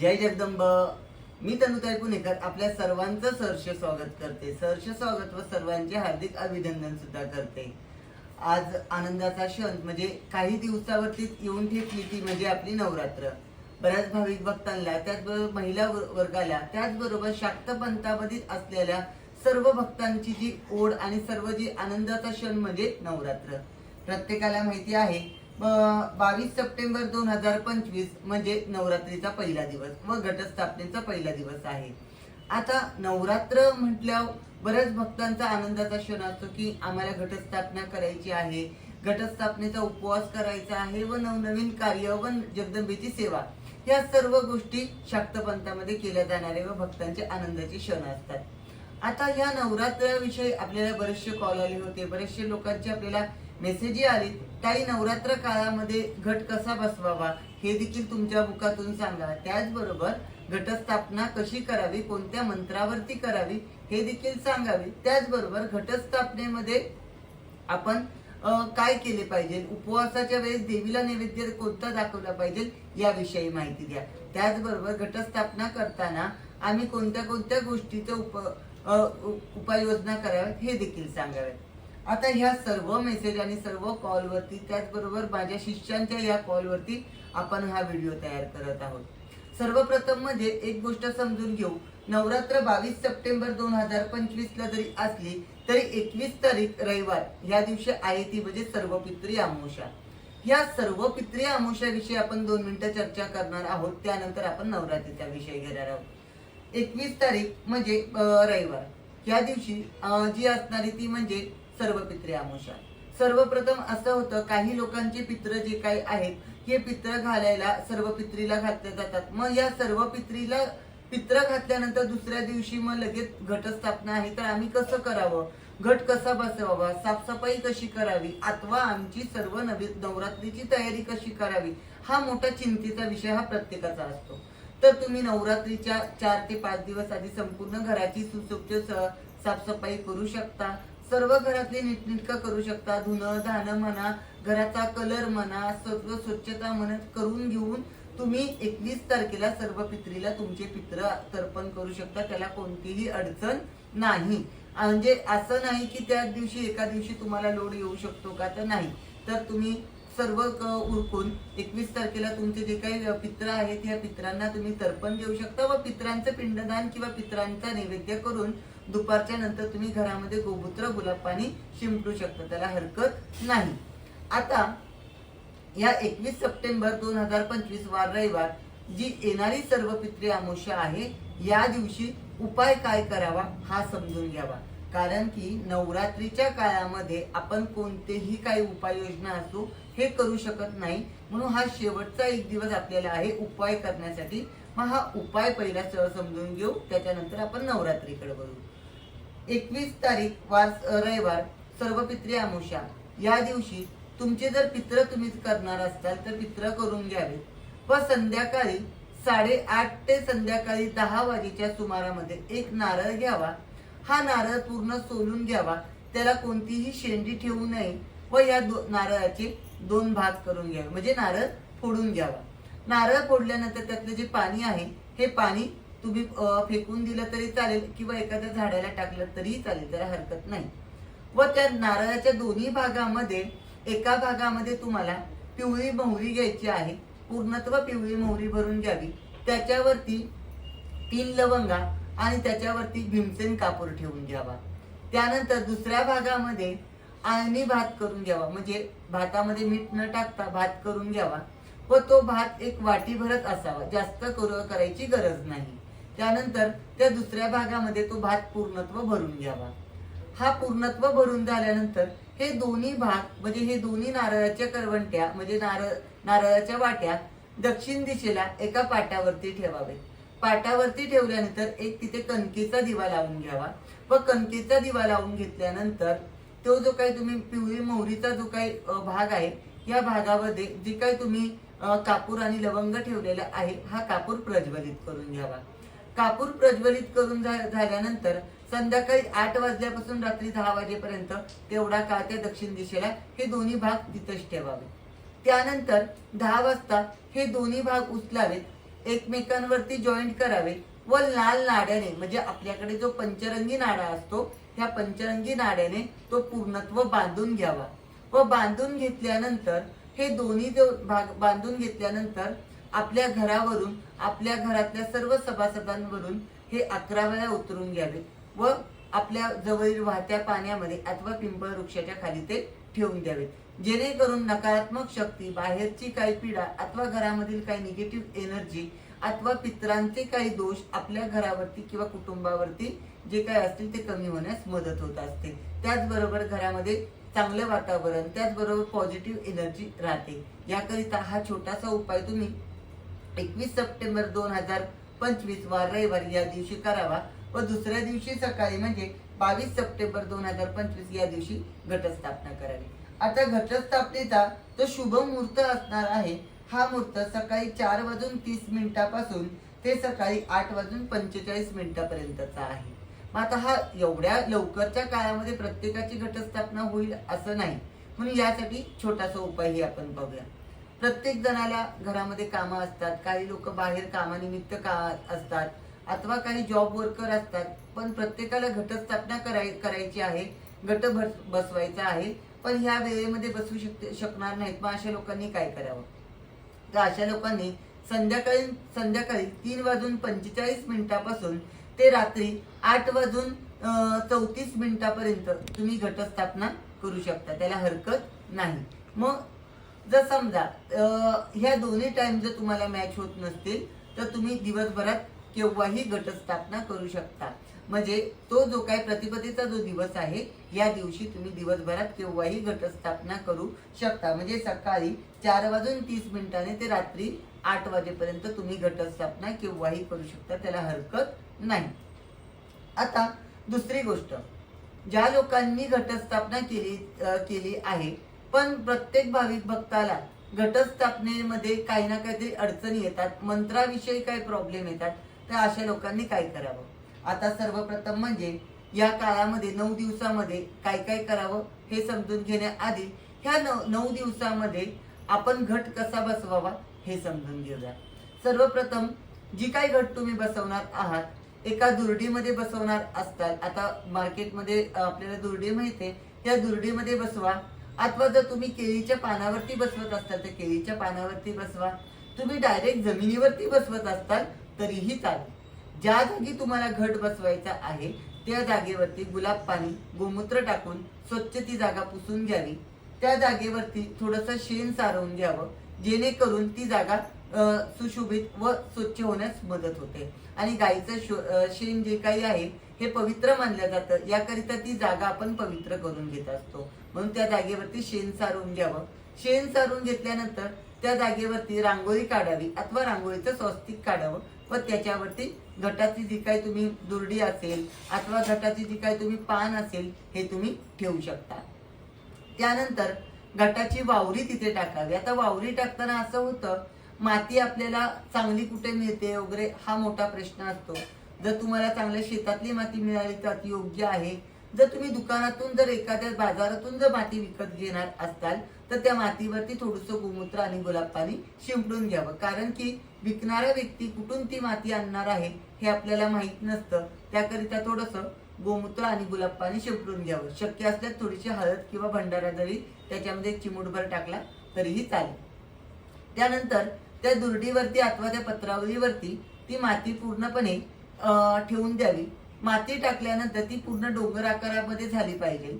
जय जगदंब. मी तनुताई पुणेकर आपल्या सर्वांचं सहर्ष स्वागत करते. सहर्ष स्वागत व सर्वांचे हार्दिक अभिनंदन सुद्धा करते. आज आनंदाचा क्षण म्हणजे काही दिवसावरतीच येऊन ठेपली ती म्हणजे आपली नवरात्र. बऱ्याच भाविक भक्तांना त्याचबरोबर महिला वर्गाला त्याचबरोबर शाक्त पंथामध्ये असलेल्या सर्व भक्तांची जी ओढ आणि सर्व जी आनंदाचा क्षण म्हणजे नवरात्र. प्रत्येकाला माहिती आहे बावीस सप्टेंबर दोन हजार पंचवीस म्हणजे नवरात्रीचा पहिला दिवस व घटस्थापनेचा पहिला दिवस आहे. आता नवरात्र म्हटल्यावर बऱ्याच भक्तांचा आनंदाचा क्षण असतो की आम्हाला घटस्थापना करायची आहे घटस्थापनेचा उपवास करायचा आहे व नवनवीन कार्य व जगदंबेची सेवा. या सर्व गोष्टी शाक्तपंथामध्ये केल्या जाणारे व भक्तांचे आनंदाचे क्षण असतात. आता ह्या नवरात्राविषयी आपल्याला बरेचसे कॉल आले होते बरेचसे लोकांचे आपल्याला मेसेजही आले काही नवरात्र काळामध्ये घट कसा बसवावा हे देखील तुमच्या मुखातून सांगा. त्याचबरोबर घटस्थापना कशी करावी कोणत्या मंत्रावरती करावी हे देखील सांगावे. त्याचबरोबर घटस्थापनेमध्ये आपण काय केले पाहिजे? उपवासाच्या वेळेस देवीला नैवेद्य कोणता दाखवला पाहिजे याविषयी माहिती द्या. त्याचबरोबर घटस्थापना करताना आम्ही कोणत्या कोणत्या गोष्टीचं उप उपाययोजना कराव्यात हे देखील सांगाव्यात आता ह्या सर्व मेसेज आणि सर्व कॉलवरती त्याचबरोबर माझ्या शिष्यांच्या या कॉलवरती आपण हा व्हिडिओ तयार करत आहोत. सर्वप्रथम म्हणजे एक गोष्ट समजून घेऊ. नवरात्र बावीस सप्टेंबर दोन हजार पंचवीस ला जरी असली तरी एकवीस तारीख रविवार या दिवशी आहे ती म्हणजे सर्व पित्री अमावस्या या सर्व पित्री अमावस्याविषयी आपण दोन मिनिटं चर्चा करणार आहोत. त्यानंतर आपण नवरात्रीचा विषय घेणार आहोत. एकवीस तारीख म्हणजे रविवार. या दिवशी जी असणारी ती म्हणजे सर्व पित्री अमावस्या सर्वप्रथम असं होतं काही लोकांचे पित्र जे काही आहेत हे पित्र घालायला सर्व पित्रीला घातले जातात. मग या सर्व पित्रीला पित्र घातल्यानंतर दुसऱ्या दिवशी मग लगेच घटस्थापना आहे. तर आम्ही कसं करावं? घट कसा बसवावा? साफसफाई कशी करावी? अथवा आमची सर्व नवी नवरात्रीची तयारी कशी करावी? हा मोठा चिंतेचा विषय हा प्रत्येकाचा असतो. तर तुम्ही नवरात्रीच्या चार ते पाच दिवस आधी संपूर्ण घराची सुसुप्त साफसफाई करू शकता. सर्व घरातली नीटनिटकं करू शकता? धुणं धाणं म्हणा घराचा कलर म्हणा सर्व स्वच्छता म्हणत करून घेऊन तुम्ही एकवीस तारखेला सर्व पित्रीला तुमचे पित्र तर्पण करू शकता. त्याला कोणतीही अडचण नाही. म्हणजे असं नाही की त्या दिवशी एका दिवशी तुम्हाला लोड येऊ शकतो का? तर नाही. तर तुम्ही सर्व उरकून एकवीस तारखेला तुमचे जे काही पित्र आहेत या पित्रांना तुम्ही तर्पण देऊ शकता व पित्रांचं पिंडदान किंवा पित्रांचा नैवेद्य करून दुपारच्या नंतर तुम्ही घरामध्ये गोमूत्र गुलाब पाणी शिंपडू शकता. त्याला हरकत नाही. आता या एकवीस सप्टेंबर दोन हजार पंचवीस वार रविवार जी येणारी सर्व पित्री अमावस्या आहे या दिवशी उपाय काय करावा हा समजून घ्यावा. कारण की नवरात्रीच्या काळामध्ये आपण कोणतेही काही उपाययोजना असो हे करू शकत नाही. म्हणून हा शेवटचा एक दिवस आपल्याला आहे उपाय करण्यासाठी. मग हा उपाय पहिला समजून घेऊ. त्याच्यानंतर आपण नवरात्रीकडे बघू एकवीस तारीख वार रविवार सर्व पित्री अमुषा या दिवशी तुमचे जर पित्र तुम्ही करणार असाल तर पित्र करून घ्यावे. व संध्याकाळी साडेआठ ते संध्याकाळी दहा वाजेच्या सुमारामध्ये एक नारळ घ्यावा. हा नारळ पूर्ण सोलून घ्यावा. त्याला कोणतीही शेंडी ठेवू नये व या दो- नारळाचे दोन भाग करून घ्यावे. म्हणजे नारळ फोडून घ्यावा. नारळ फोडल्यानंतर त्यातलं जे पाणी आहे हे पाणी तुम्ही फेकून दिलं तरी चालेल किंवा एखाद्या झाडाला टाकलं तरीही चालेल त्याला हरकत नाही. व त्या नारळाच्या दोन्ही भागामध्ये एका भागामध्ये तुम्हाला पिवळी मोहरी घ्यायची आहे पूर्णत्व पिवळी मोहरी भरून घ्यावी. त्याच्यावरती तीन लवंगा आणि त्याच्यावरती भीमसेन कापूर ठेवून घ्यावा. त्यानंतर दुसऱ्या भागामध्ये आळणी भात करून घ्यावा म्हणजे भातामध्ये मीठ न टाकता भात करून घ्यावा. व तो भात एक वाटी भरत असावा जास्त करू करायची गरज नाही. त्यानंतर त्या दुसऱ्या भागामध्ये तो भात पूर्णत्व भरून घ्यावा. हा पूर्णत्व भरून झाल्यानंतर हे दोन्ही भाग म्हणजे हे दोन्ही नारळाच्या करवंट्या म्हणजे नारळ नारळाच्या वाट्या दक्षिण दिशेला एका पाटावरती ठेवावे. पाटावरती ठेवल्यानंतर एक तिथे कणकेचा दिवा लावून घ्यावा. व कणकेचा दिवा लावून घेतल्यानंतर तो जो काही तुम्ही पिवळी मोहरीचा जो काही भाग आहे या भागामध्ये जे काही तुम्ही कापूर आणि लवंग ठेवलेला आहे हा कापूर प्रज्वलित करून घ्यावा. कापूर प्रज्वलित करून झाल्यानंतर संध्याकाळी आठ वाजल्यापासून रात्री दहा वाजेपर्यंत तेवढा काळ त्या दक्षिण दिशेला हे दोन्ही भाग तिथंच ठेवावे. त्यानंतर दहा वाजता हे दोन्ही भाग उचलावेत एकमेकांवरती जॉईंट करावे व लाल नाड्याने म्हणजे आपल्याकडे जो पंचरंगी नाडा असतो ह्या पंचरंगी नाड्याने तो पूर्णत्व बांधून घ्यावा. व बांधून घेतल्यानंतर हे दोन्ही जो भाग बांधून घेतल्यानंतर आपल्या घरावरून आपल्या घरातल्या सर्व सभासदांवरून हे अकरा वेळा उतरून घ्यावे व आपल्या जवळील वाहत्या पाण्यामध्ये अथवा पिंपळ वृक्षाच्या खाली ते ठेवून द्यावे. जेणेकरून नकारात्मक शक्ती बाहेरची काही पीडा अथवा घरामधील काही निगेटिव्ह एनर्जी अथवा पित्रांचे काही दोष आपल्या घरावरती किंवा कुटुंबावरती जे काही असतील ते कमी होण्यास मदत होत असते. त्याचबरोबर घरामध्ये चांगलं वातावरण त्याचबरोबर पॉझिटिव्ह एनर्जी राहते. याकरिता हा छोटासा उपाय तुम्ही एकवीस सप्टेंबर दोन हजार पंचवीस वार रविवारी या दिवशी करावा व दुसऱ्या दिवशी सकाळी म्हणजे बावीस सप्टेंबर दोन हजार पंचवीस या दिवशी घटस्थापना करावी. आता घटस्थापनेचा जो शुभ मुहूर्त असणार आहे हा मुहूर्त सकाळी चार वाजून तीस मिनिटापासून ते सकाळी आठ वाजून पंचेचाळीस मिनिटापर्यंतचा आहे. मग आता हा एवढ्या लवकरच्या काळामध्ये प्रत्येकाची घटस्थापना होईल असं नाही. म्हणून यासाठी छोटासा उपायही आपण बघूया. प्रत्येक जणाला घरामध्ये कामं असतात. काही लोक बाहेर कामानिमित्त का असतात अथवा काही जॉब वर्कर असतात. पण प्रत्येकाला घटस्थापना कराय करायची आहे. घट बस- बसवायचा आहे. पण ह्या वेळेमध्ये बसू शक शकणार नाहीत. मग अशा लोकांनी काय करावं? तर अशा लोकांनी संध्याकाळी संध्याकाळी तीन वाजून पंचेचाळीस मिनिटापासून ते रात्री आठ वाजून चौतीस मिनिटापर्यंत तुम्ही घटस्थापना करू शकता. त्याला हरकत नाही. मग जर समजा ह्या दोन्ही टाइम जर तुम्हाला मॅच होत नसतील तर तुम्ही दिवसभरात केव्हाही गटस्थापना करू शकता. म्हणजे तो जो काही प्रतिपदेचा जो दिवस आहे या दिवशी तुम्ही दिवसभरात केव्हाही घटस्थापना करू शकता. म्हणजे सकाळी चार वाजून तीस मिनिटाने ते रात्री आठ वाजेपर्यंत तुम्ही घटस्थापना केव्हाही करू शकता त्याला हरकत नाही. आता दुसरी गोष्ट. ज्या लोकांनी घटस्थापना केली केली आहे पण प्रत्येक भाविक भक्ताला घटस्थापनेमध्ये काही ना काहीतरी अडचणी येतात मंत्राविषयी काही प्रॉब्लेम येतात तर अशा लोकांनी काय करावं? आता सर्वप्रथम म्हणजे या काळामध्ये नऊ दिवसामध्ये काय काय करावं हे समजून घेण्याआधी ह्या नऊ नऊ दिवसामध्ये आपण घट कसा बसवावा हे समजून घेऊया. सर्वप्रथम जी काही घट तुम्ही बसवणार आहात एका दुर्डीमध्ये बसवणार असतात आता मार्केटमध्ये आपल्याला दुर्डी आहे त्या दुर्डीमध्ये बसवा. अथवा जर तुम्ही केळीच्या पानावरती बसवत असाल तर केळीच्या पानावरती बसवा. तुम्ही डायरेक्ट जमिनीवरती बसवत असताल तरीही चालेल. ज्या जागी तुम्हाला घट बसवायचा आहे त्या जागेवरती गुलाब पाणी गोमूत्र टाकून स्वच्छ ती जागा पुसून घ्यावी. त्या जागेवरती थोडंसं शेण सारवून घ्यावं जेणेकरून ती जागा सुशोभित व स्वच्छ होण्यास मदत होते. आणि गाईचं शेण जे काही आहे हे पवित्र मानलं जातं. याकरिता ती जागा आपण पवित्र करून घेत असतो. म्हणून त्या जागेवरती शेण सारून घ्यावं. शेण सारून घेतल्यानंतर त्या जागेवरती रांगोळी काढावी अथवा रांगोळीचं स्वस्तिक काढावं व त्याच्यावरती घटाची जी काही तुम्ही दुर्डी असेल अथवा घटाची जी काही तुम्ही पान असेल हे तुम्ही ठेवू शकता. त्यानंतर घटाची वावरी तिथे टाकावी. आता वावरी टाकताना असं होतं माती आपल्याला चांगली कुठे मिळते वगैरे हा मोठा प्रश्न असतो. जर तुम्हाला चांगल्या शेतातली माती मिळाली तर योग्य आहे. जर तुम्ही दुकानातून जर एखाद्या बाजारातून जर माती विकत घेणार असाल तर त्या मातीवरती थोडंसं गोमूत्र आणि गुलाब पाणी शिंपडून घ्यावं. कारण की विकणारा व्यक्ती कुठून ती माती आणणार आहे हे आपल्याला माहीत नसतं. त्याकरिता थोडंसं गोमूत्र आणि गुलाब पाणी शिंपडून घ्यावं. शक्य असल्यास थोडीशी हळद किंवा भंडारा जरी त्याच्यामध्ये चिमुटभर चिमूटभर टाकला तरीही चालेल. त्यानंतर त्या दुर्डीवरती अथवा त्या पत्रावळीवरती ती माती पूर्णपणे ठेवून द्यावी. माती टाकल्यानंतर ती पूर्ण डोंगर आकारामध्ये झाली पाहिजे.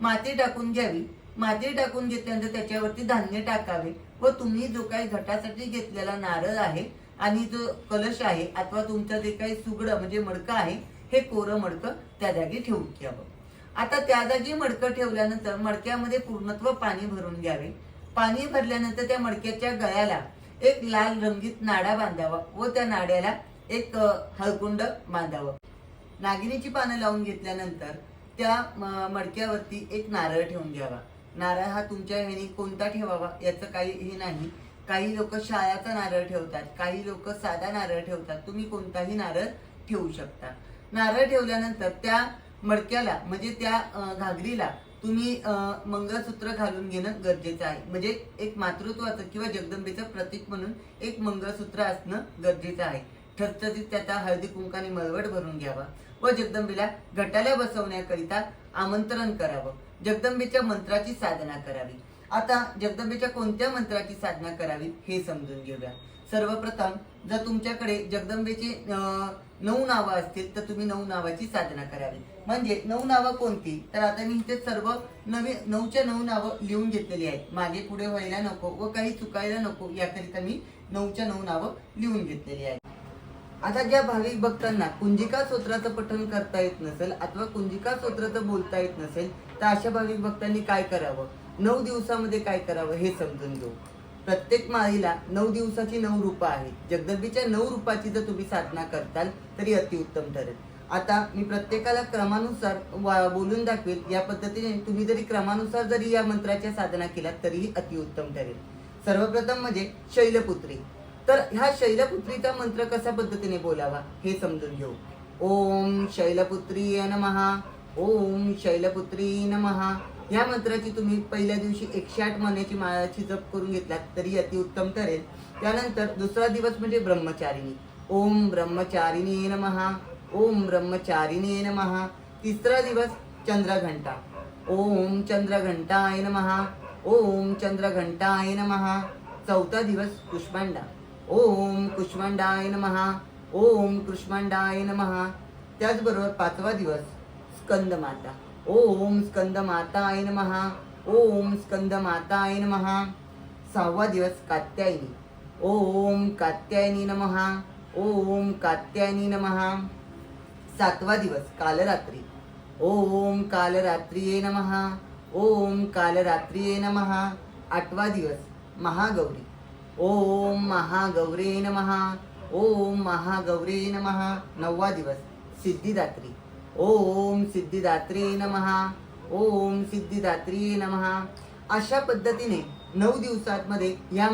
माती टाकून घ्यावी. माती टाकून घेतल्यानंतर त्याच्यावरती धान्य टाकावे व तुम्ही जो काही घटासाठी घेतलेला नारळ आहे आणि जो कलश आहे अथवा तुमचं जे काही सुगडं म्हणजे मडकं आहे हे कोरं मडकं त्या जागी ठेवून घ्यावं. आता त्या जागी मडकं ठेवल्यानंतर मडक्यामध्ये पूर्णत्व पाणी भरून घ्यावे. पाणी भरल्यानंतर त्या मडक्याच्या गळ्याला एक लाल रंगीत नाडा बांधावा व त्या नाड्याला एक हळकुंड बांधावं. नागिनीची पानं लावून घेतल्यानंतर त्या मडक्यावरती एक नारळ ठेवून घ्यावा. नारळ हा तुमच्या ह्यानी कोणता ठेवावा याचं काही हे नाही. काही लोक शाळाचा नारळ ठेवतात काही लोक साधा नारळ ठेवतात. तुम्ही कोणताही नारळ ठेवू शकता. नारळ ठेवल्यानंतर त्या मडक्याला म्हणजे त्या घागरीला तुम्ही मंगळसूत्र घालून घेणं गरजेचं आहे. म्हणजे एक मातृत्वाचं किंवा जगदंबेचं प्रतीक म्हणून एक मंगळसूत्र असणं गरजेचं आहे. ठरठरीत त्याचा हळदी कुंकाने मळवट भरून घ्यावा व जगदंबेला घटाला बसवण्याकरिता आमंत्रण करावं. जगदंबेच्या मंत्राची साधना करावी. आता जगदंबेच्या कोणत्या मंत्राची साधना करावी हे समजून घेऊया. सर्वप्रथम जर तुमच्याकडे जगदंबेचे नऊ नावं असतील तर तुम्ही नऊ नावाची साधना करावी. म्हणजे नऊ नावं कोणती? तर आता मी इथे सर्व नवी नऊच्या नऊ नावं लिहून घेतलेली आहेत. मागे पुढे व्हायला नको व काही चुकायला नको याकरिता मी नऊच्या नऊ नावं लिहून घेतलेली आहेत. आता ज्या भाविक भक्तांना कुंजिका स्तोत्राचं पठन करता येत नसेल अथवा कुंजिका स्तोत्राचं बोलता येत नसेल तर अशा भाविक भक्तांनी काय करावं? नऊ दिवसामध्ये काय करावं हे समजून घेऊ. प्रत्येक माळीला नऊ दिवसाची नऊ रूपं आहेत. जगदंबीच्या नऊ रूपाची जर तुम्ही साधना करताल तरी अतिउत्तम ठरेल. आता मी प्रत्येकाला क्रमानुसार वा- बोलून दाखवेल. या पद्धतीने तुम्ही जरी क्रमानुसार जरी या मंत्राच्या साधना केल्या तरीही अतिउत्तम ठरेल. सर्वप्रथम म्हणजे शैलपुत्री. तर ह्या शैलपुत्रीचा मंत्र कशा पद्धतीने बोलावा? हे समजून घेऊ. ओम शैलपुत्री नमहा ओम शैलपुत्री नमहा ह्या मंत्राची तुम्ही पहिल्या दिवशी एकशे आठ महिन्याची माळाची जप करून घेतलात तरी अतिउत्तम ठरेल. त्यानंतर दुसरा दिवस म्हणजे ब्रह्मचारिणी. ओम ब्रह्मचारिणी नमहा ओम ब्रह्मचारिणी नमहा तिसरा दिवस चंद्रघंटा. ओम चंद्रघंटाय नमहा ओम चंद्रघंटाय नमहा चौथा दिवस पुष्पांडा. ओम कुष्मांडाय महा ओम कुष्मांडाय महा त्याचबरोबर पाचवा दिवस स्कंद माता. ओम स्कंद महा नमहा. ओम स्कंद महा सहावा दिवस कात्यायनी. ओम कात्यायनी नमहा. ओम कात्यायनी नमहा. सातवा दिवस कालरात्री. ओम कालरात्रिये नमहा. ओम कालरात्रिये नमहा. आठवा दिवस महागौरी. ओम महागौरे नमहा ओम महागौरे नमहा नववा दिवस सिद्धिदात्री। ओम सिद्धिदात्री नमहा ओम सिद्धिदात्री नमहा अशा पद्धतीने नऊ दिवसांमध्ये या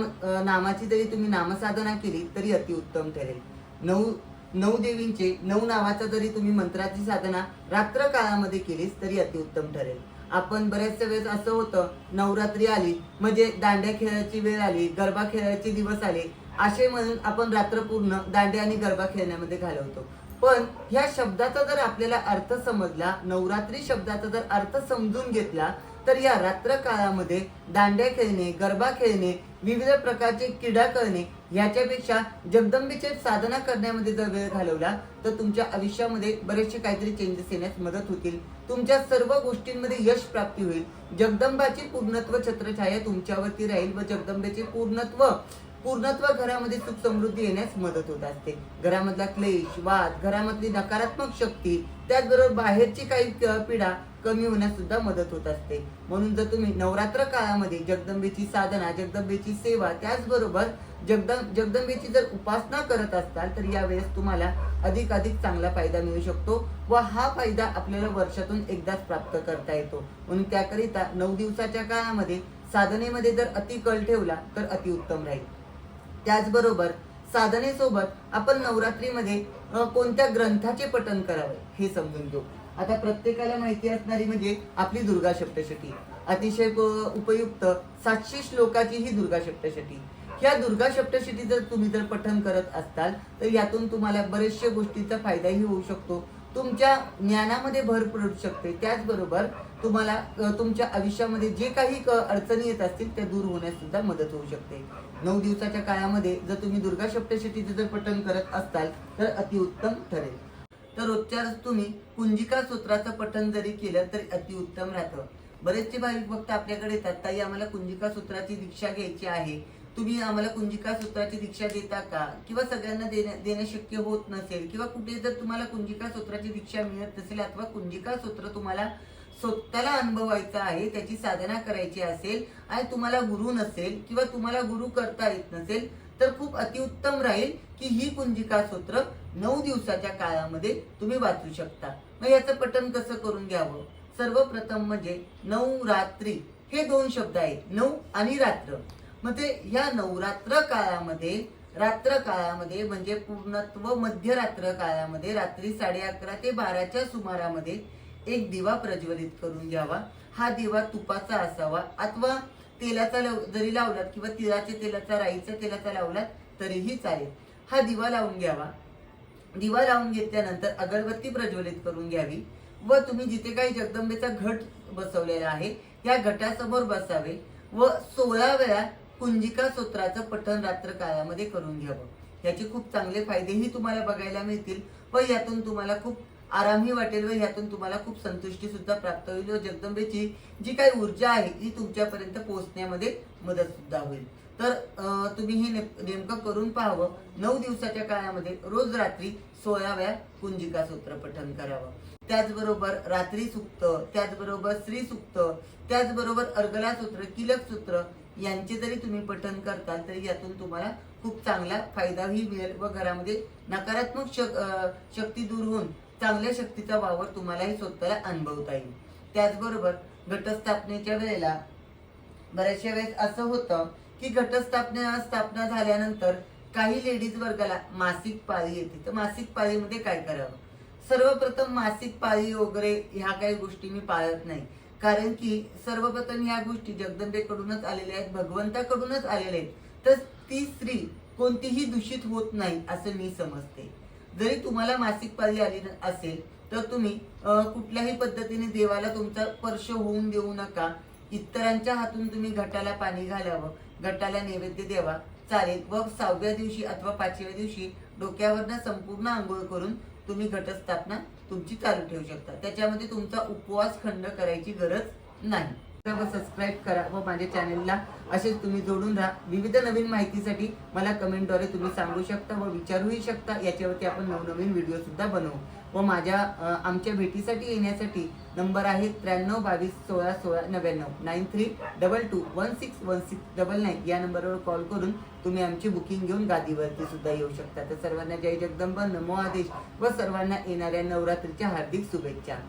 नामाची जरी तुम्ही नामसाधना केली तरी अतिउत्तम ठरेल. नऊ नऊ देवींचे नऊ नावाचा जरी तुम्ही मंत्राची साधना रात्र काळामध्ये केलीस तरी अतिउत्तम ठरेल. आपण बऱ्याचशा वेळेस असं होतं नवरात्री आली म्हणजे दांड्या खेळायची वेळ आली गरबा खेळायचे दिवस आले असे म्हणून आपण रात्र पूर्ण दांड्या आणि गरबा खेळण्यामध्ये घालवतो. पण ह्या शब्दाचा जर आपल्याला अर्थ समजला नवरात्री शब्दाचा जर अर्थ समजून घेतला तर या रात्र काळामध्ये दांड्या खेळणे गरबा खेळणे विविध प्रकारचे क्रीडा करणे याच्यापेक्षा जगदंबेचे साधना करण्यामध्ये जर वेळ घालवला तर तुमच्या आयुष्यामध्ये बरेचसे काहीतरी चेंजेस येण्यास मदत होतील. तुमच्या सर्व गोष्टींमध्ये यश प्राप्ती होईल. जगदंबाची पूर्णत्व छत्रछाया तुमच्यावरती राहील व जगदंबेचे पूर्णत्व पूर्णत्व घरामध्ये सुख समृद्धी येण्यास मदत होत असते. घरामधला क्लेश वाद घरामधली नकारात्मक शक्ती त्याचबरोबर बाहेरची काही पिढा पीडा कमी होण्यास सुद्धा मदत होत असते. म्हणून जर तुम्ही नवरात्र काळामध्ये जगदंबेची साधना जगदंबेची सेवा त्याचबरोबर जगदं जगदंबेची जर उपासना करत असताल तर यावेळेस तुम्हाला अधिक अधिक चांगला फायदा मिळू शकतो व हा फायदा आपल्याला वर्षातून एकदाच प्राप्त करता येतो. म्हणून त्याकरिता नऊ दिवसाच्या काळामध्ये साधनेमध्ये जर अति कल ठेवला तर अतिउत्तम राहील. त्याचबरोबर साधनेसोबत आपण नवरात्रीमध्ये कोणत्या ग्रंथाचे पठन करावे हे समजून घेऊ. आता प्रत्येकाला माहिती असणारी म्हणजे आपली दुर्गा सप्तशती. अतिशय उपयुक्त सातशे श्लोकाची ही दुर्गा सप्तशती. ह्या दुर्गा सप्तशती जर तुम्ही जर पठन करत असताल तर यातून तुम्हाला बऱ्याचशा गोष्टीचा फायदाही होऊ शकतो. तुमच्या ज्ञानामध्ये भर पडू शकते. त्याचबरोबर तुम्हाला तुमच्या आयुष्यामध्ये जे काही क- अडचणी येत असतील त्या दूर होण्यास सुद्धा मदत होऊ शकते. नऊ दिवसाच्या काळामध्ये जर तुम्ही दुर्गा सप्तशतीचं जर पठन करत असाल तर अतिउत्तम ठरेल. तर रोजच्या तुम्ही कुंजिका सूत्राचं पठण जरी केलं तरी अतिउत्तम राहतं. बरेचसे भाविक भक्त आपल्याकडे येतात ताई आम्हाला कुंजिका सूत्राची दीक्षा घ्यायची आहे. तुम्ही आम्हाला कुंजिका सूत्राची दीक्षा देता का? किंवा सगळ्यांना देण्या देणं शक्य होत नसेल किंवा कुठे जर तुम्हाला कुंजिका सूत्राची दीक्षा मिळत नसेल अथवा कुंजिका सूत्र तुम्हाला स्वतःला अनुभवायचं आहे त्याची साधना करायची असेल आणि तुम्हाला गुरु नसेल किंवा तुम्हाला गुरु करता येत नसेल तर खूप अतिउत्तम राहील की ही कुंजिका सूत्र नऊ दिवसाच्या काळामध्ये तुम्ही वाचू शकता. मग याचं पठण कसं करून घ्यावं? सर्वप्रथम म्हणजे नऊ रात्री हे दोन शब्द आहेत नऊ आणि रात्र. मग ते ह्या नवरात्र काळामध्ये रात्र काळामध्ये म्हणजे पूर्णत्व मध्यरात्र काळामध्ये रात्री साडे अकरा ते बाराच्या सुमारामध्ये एक दिवा प्रज्वलित करून घ्यावा. हा दिवा तुपाचा असावा अथवा तेलाचा लाव- जरी लावलात किंवा तिळाच्या तेलाचा राईच्या तेलाचा लावलात तरीही चालेल. हा दिवा लावून घ्यावा. दिवा लावून घेतल्यानंतर अगरबत्ती प्रज्वलित करून घ्यावी व तुम्ही जिथे काही जगदंबेचा घट बसवलेला आहे या घटासमोर बसावे व सोळा वेळा कुंजिका सूत्राचं पठण रात्र काळामध्ये करून घ्यावं. याचे खूप चांगले फायदेही तुम्हाला बघायला मिळतील व यातून तुम्हाला खूप आरामही वाटेल व यातून तुम्हाला खूप संतुष्टी सुद्धा प्राप्त होईल व जगदंबेची जी काही ऊर्जा आहे ती तुमच्यापर्यंत पोहोचण्यामध्ये मदत सुद्धा होईल. तर तुम्ही हे नेमकं करून पाहावं. नऊ दिवसाच्या काळामध्ये रोज रात्री सोळा वेळा कुंजिका सूत्र पठण करावं. त्याचबरोबर रात्री सुक्त त्याचबरोबर स्त्री सुक्त त्याचबरोबर अर्गला सूत्र किलक सूत्र यांचे जरी तुम्ही पठण करताल तरी यातून तुम्हाला खूप चांगला फायदाही मिळेल व घरामध्ये नकारात्मक शक शक्ती दूर होऊन चांगल्या शक्तीचा वावर तुम्हालाही स्वतःला अनुभवता येईल. त्याचबरोबर घटस्थापनेच्या वेळेला बऱ्याचशा वेळेस असं होतं की घटस्थापना स्थापना झाल्यानंतर काही लेडीज वर्गाला मासिक पाळी येते. तर मासिक पाळीमध्ये काय करावं? सर्वप्रथम मासिक पाळी वगैरे ह्या काही गोष्टी मी पाळत नाही. कारण की सर्वप्रथम ह्या गोष्टी जगदंबेकडूनच आलेल्या आहेत भगवंताकडूनच आलेल्या आहेत. तर ती स्त्री कोणतीही दूषित होत नाही असं मी समजते. जरी तुम्हाला मासिक पाळी आली न- असेल तर तुम्ही कुठल्याही पद्धतीने देवाला तुमचा स्पर्श होऊन देऊ नका. इतरांच्या हातून तुम्ही घटाला पाणी घालावं घटाला नैवेद्य द्यावा चालेल. व सहाव्या दिवशी अथवा पाचव्या दिवशी डोक्यावरनं संपूर्ण आंघोळ करून तुम्ही घटस्थापना तुमची चालू ठेवू शकता. त्याच्यामध्ये तुमचा उपवास खंड करायची गरज नाही. सबस्क्राईब करा व माझ्या चॅनेलला असेच तुम्ही जोडून राहा. विविध नवीन माहितीसाठी मला कमेंटद्वारे तुम्ही सांगू शकता व विचारूही शकता. याच्यावरती आपण नवनवीन व्हिडिओ सुद्धा बनवू. व माझ्या आमच्या भेटीसाठी येण्यासाठी नंबर आहे त्र्याण्णव बावीस सोळा सोळा नव्याण्णव. Nine three double two one six one six double nine या नंबरवर कॉल करून तुम्ही आमची बुकिंग घेऊन गादीवरती सुद्धा येऊ शकता. तर सर्वांना जय जगदंब. नमो आदेश. व सर्वांना येणाऱ्या नवरात्रीच्या हार्दिक शुभेच्छा.